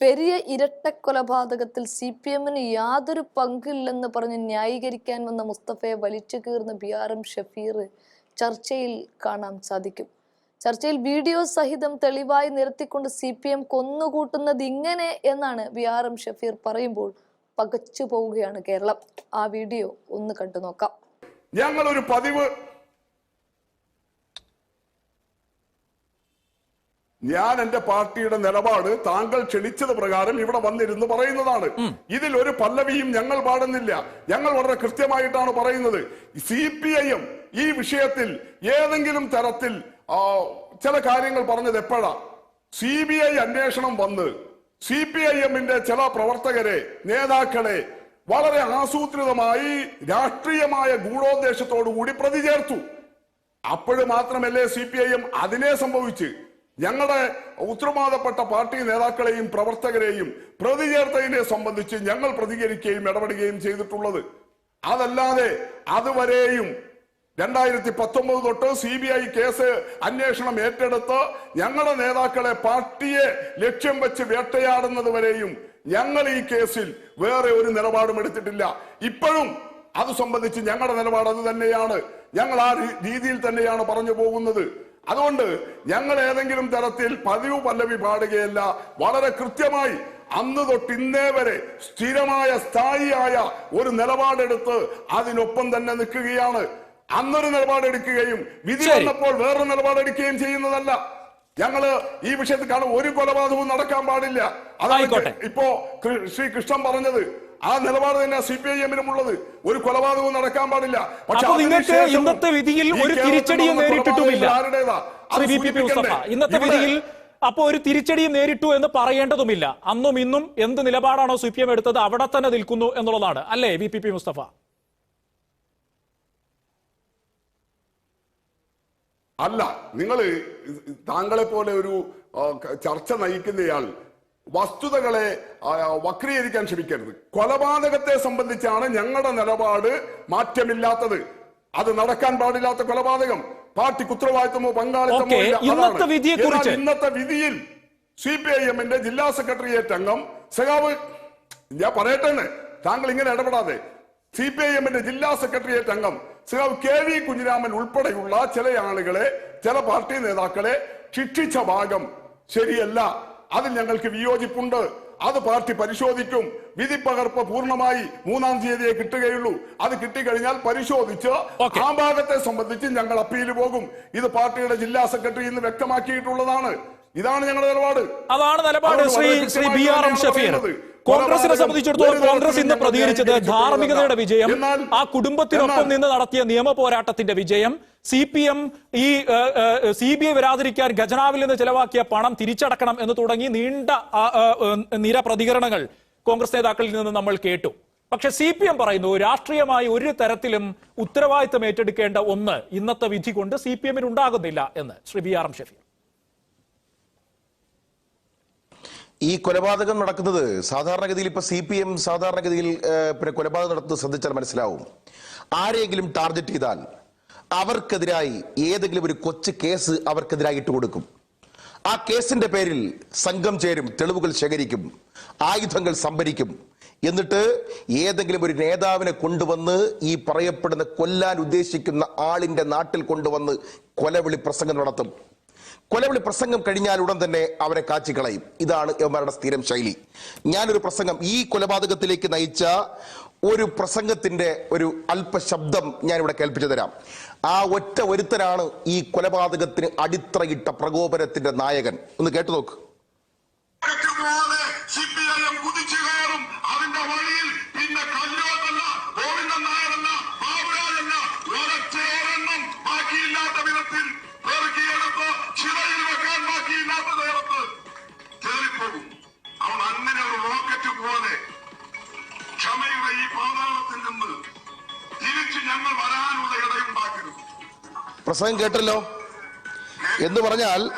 Periya ഇരട്ടക്കൊലപാതകത്തിൽ C P എമ്മിന് യാതൊരു പങ്കില്ലെന്ന് പറഞ്ഞ് ന്യായീകരിക്കാൻ വന്ന മുസ്തഫയെ വലിച്ചു കീർന്ന ബി ആർ എം ഷഫീർ ചർച്ചയിൽ കാണാൻ സാധിക്കും. ചർച്ചയിൽ വീഡിയോ സഹിതം തെളിവായി നിരത്തിക്കൊണ്ട് സി പി എം കൊന്നുകൂട്ടുന്നത് ഇങ്ങനെ എന്നാണ് ബി ആർ എം ഷഫീർ പറയുമ്പോൾ പകച്ചു പോവുകയാണ് കേരളം. ആ വീഡിയോ ഒന്ന് കണ്ടു നോക്കാം ഞങ്ങൾ ഒരു പതിവ് ഞാൻ എന്റെ പാർട്ടിയുടെ നിലപാട് താങ്കൾ ക്ഷണിച്ചത് പ്രകാരം ഇവിടെ വന്നിരുന്ന് പറയുന്നതാണ്. ഇതിൽ ഒരു പല്ലവിയും ഞങ്ങൾ പാടുന്നില്ല. ഞങ്ങൾ വളരെ കൃത്യമായിട്ടാണ് പറയുന്നത്. സി പി ഐ എം ഈ വിഷയത്തിൽ ഏതെങ്കിലും തരത്തിൽ ചില കാര്യങ്ങൾ പറഞ്ഞത് എപ്പോഴാ? സി ബി ഐ അന്വേഷണം വന്ന് സി പി ഐ എമ്മിന്റെ ചില പ്രവർത്തകരെ നേതാക്കളെ വളരെ ആസൂത്രിതമായി രാഷ്ട്രീയമായ ഗൂഢോദ്ദേശത്തോടു കൂടി പ്രതി ചേർത്തു അപ്പോൾ മാത്രമല്ലേ സി പി ഐ എം അതിനെ സംഭവിച്ച് ഞങ്ങളുടെ ഉത്തരവാദപ്പെട്ട പാർട്ടി നേതാക്കളെയും പ്രവർത്തകരെയും പ്രതി ചേർത്തതിനെ സംബന്ധിച്ച് ഞങ്ങൾ പ്രതികരിക്കുകയും ഇടപെടുകയും ചെയ്തിട്ടുള്ളത്. അതല്ലാതെ അതുവരെയും രണ്ടായിരത്തി പത്തൊമ്പത് തൊട്ട് സി ബി ഐ കേസ് അന്വേഷണം ഏറ്റെടുത്ത് ഞങ്ങളുടെ നേതാക്കളെ പാർട്ടിയെ ലക്ഷ്യം വെച്ച് വേട്ടയാടുന്നത് വരെയും ഞങ്ങൾ ഈ കേസിൽ വേറെ ഒരു നിലപാടും എടുത്തിട്ടില്ല. ഇപ്പോഴും അത് സംബന്ധിച്ച് ഞങ്ങളുടെ നിലപാട് അത് തന്നെയാണ്. ഞങ്ങൾ ആ രീതിയിൽ തന്നെയാണ് പറഞ്ഞു പോകുന്നത്. അതുകൊണ്ട് ഞങ്ങൾ ഏതെങ്കിലും തരത്തിൽ പതിവ് പല്ലവി പാടുകയല്ല. വളരെ കൃത്യമായി അന്ന് തൊട്ട് ഇന്നേ വരെ സ്ഥിരമായ സ്ഥായിയായ ഒരു നിലപാടെടുത്ത് അതിനൊപ്പം തന്നെ നിൽക്കുകയാണ്. അന്നൊരു നിലപാടെടുക്കുകയും വിധി. വന്നപ്പോൾ വേറൊരു നിലപാടെടുക്കുകയും ചെയ്യുന്നതല്ല. ഞങ്ങൾ ഈ വിഷയത്തിൽ കാണും ഒരു കൊലപാതകവും നടക്കാൻ പാടില്ല. അതായിക്കോട്ടെ ഇപ്പോ ശ്രീകൃഷ്ണൻ ശ്രീ കൃഷ്ണൻ പറഞ്ഞത്. ആ നിലപാട് തന്നെ സി പി ഐ എമ്മിനും ഉള്ളത് ഒരു കൊലപാതകവും നടക്കാൻ പാടില്ല. പക്ഷെ നിങ്ങൾക്ക് ഇന്നത്തെ വിധിയിൽ ഒരു തിരിച്ചടിയും നേരിട്ടിട്ടുമില്ല. ഇന്നത്തെ വിധിയിൽ അപ്പൊ ഒരു തിരിച്ചടിയും നേരിട്ടു എന്ന് പറയേണ്ടതുമില്ല. അന്നും ഇന്നും എന്ത് നിലപാടാണോ സി പി എം എടുത്തത് അവിടെ തന്നെ നിൽക്കുന്നു എന്നുള്ളതാണ്. അല്ലേ വി പി പി മുസ്തഫ? അല്ല നിങ്ങൾ താങ്കളെ പോലെ ഒരു ചർച്ച നയിക്കുന്നയാൾ വസ്തുതകളെ വക്രീകരിക്കാൻ ശ്രമിക്കരുത്. കൊലപാതകത്തെ സംബന്ധിച്ചാണ് ഞങ്ങളുടെ നിലപാട് മാറ്റമില്ലാത്തത്. അത് നടക്കാൻ പാടില്ലാത്ത കൊലപാതകം. പാർട്ടിക്ക് ഉത്തരവാദിത്തമോ പങ്കാളിത്തമോ. ഇന്നത്തെ ഇന്നത്തെ വിധിയിൽ സി പി ഐ എമ്മിന്റെ ജില്ലാ സെക്രട്ടേറിയറ്റ് അംഗം സഖാവ് ഞാൻ പറയട്ടെ താങ്കൾ ഇങ്ങനെ ഇടപെടാതെ സി പി ഐ എമ്മിന്റെ ജില്ലാ സെക്രട്ടേറിയറ്റ് അംഗം സഖാവ് കെ വി കുഞ്ഞിരാമൻ ഉൾപ്പെടെയുള്ള ചില ആളുകളെ ചില പാർട്ടി നേതാക്കളെ ശിക്ഷിച്ച ഭാഗം ശരിയല്ല. അതിൽ ഞങ്ങൾക്ക് വിയോജിപ്പുണ്ട്. അത് പാർട്ടി പരിശോധിക്കും. വിധി പകർപ്പ് പൂർണമായി മൂന്നാം തീയതിയെ കിട്ടുകയുള്ളൂ. അത് കിട്ടിക്കഴിഞ്ഞാൽ പരിശോധിച്ച്. ആ ഭാഗത്തെ സംബന്ധിച്ച് ഞങ്ങൾ അപ്പീൽ പോകും. ഇത് പാർട്ടിയുടെ ജില്ലാ സെക്രട്ടറി ഇന്ന് വ്യക്തമാക്കിയിട്ടുള്ളതാണ്. ഇതാണ് ഞങ്ങളുടെ നിലപാട്. അതാണ് നിലപാട് Shri Shri B R M Shafeer. കോൺഗ്രസിനെ സംബന്ധിച്ചിടത്തോളം കോൺഗ്രസ് ഇന്ന് പ്രതികരിച്ചത് ധാർമ്മികതയുടെ വിജയം ആ കുടുംബത്തിനൊപ്പം നിന്ന് നടത്തിയ നിയമ പോരാട്ടത്തിന്റെ വിജയം സി പി എം ഈ സി ബി ഐ വരാതിരിക്കാൻ ഖജനാവിൽ നിന്ന് ചെലവാക്കിയ പണം തിരിച്ചടക്കണം എന്ന് തുടങ്ങി നീണ്ട നിര പ്രതികരണങ്ങൾ കോൺഗ്രസ് നേതാക്കളിൽ നിന്ന് നമ്മൾ കേട്ടു. പക്ഷെ സി പി എം പറയുന്നു രാഷ്ട്രീയമായി ഒരു തരത്തിലും ഉത്തരവാദിത്തം ഏറ്റെടുക്കേണ്ട ഒന്ന് ഇന്നത്തെ വിധി കൊണ്ട് സി പി എമ്മിന് ഉണ്ടാകുന്നില്ല എന്ന് Shri B R M Shafeer. ഈ കൊലപാതകം നടക്കുന്നത് സാധാരണഗതിയിൽ ഇപ്പൊ സി പി എം സാധാരണഗതിയിൽ പിന്നെ കൊലപാതകം നടത്തുന്നത് ശ്രദ്ധിച്ചാൽ മനസ്സിലാവും. ആരെങ്കിലും ടാർഗറ്റ് ചെയ്താൽ അവർക്കെതിരായി ഏതെങ്കിലും ഒരു കൊച്ചു കേസ് അവർക്കെതിരായി ഇട്ട് കൊടുക്കും. ആ കേസിന്റെ പേരിൽ സംഘം ചേരും തെളിവുകൾ ശേഖരിക്കും ആയുധങ്ങൾ സംഭരിക്കും. എന്നിട്ട് ഏതെങ്കിലും ഒരു നേതാവിനെ കൊണ്ടുവന്ന് ഈ പറയപ്പെടുന്ന കൊല്ലാൻ ഉദ്ദേശിക്കുന്ന ആളിന്റെ നാട്ടിൽ കൊണ്ടുവന്ന് കൊലവിളി പ്രസംഗം നടത്തും. കൊലവിളി പ്രസംഗം കഴിഞ്ഞാൽ ഉടൻ തന്നെ അവരെ കാച്ചിക്കളയും. ഇതാണ് ഇവന്മാരുടെ സ്ഥിരം ശൈലി. ഞാനൊരു പ്രസംഗം ഈ കൊലപാതകത്തിലേക്ക് നയിച്ച ഒരു പ്രസംഗത്തിന്റെ ഒരു അല്പശബ്ദം ഞാൻ ഇവിടെ കേൾപ്പിച്ചു തരാം. ആ ഒറ്റ ഒരുത്തനാണ് ഈ കൊലപാതകത്തിന് അടിത്തറയിട്ട പ്രകോപനത്തിന്റെ നായകൻ. ഒന്ന് കേട്ടു നോക്ക്. വരാനുള്ള പ്രസംഗം കേട്ടല്ലോ. എന്ന് പറഞ്ഞാൽ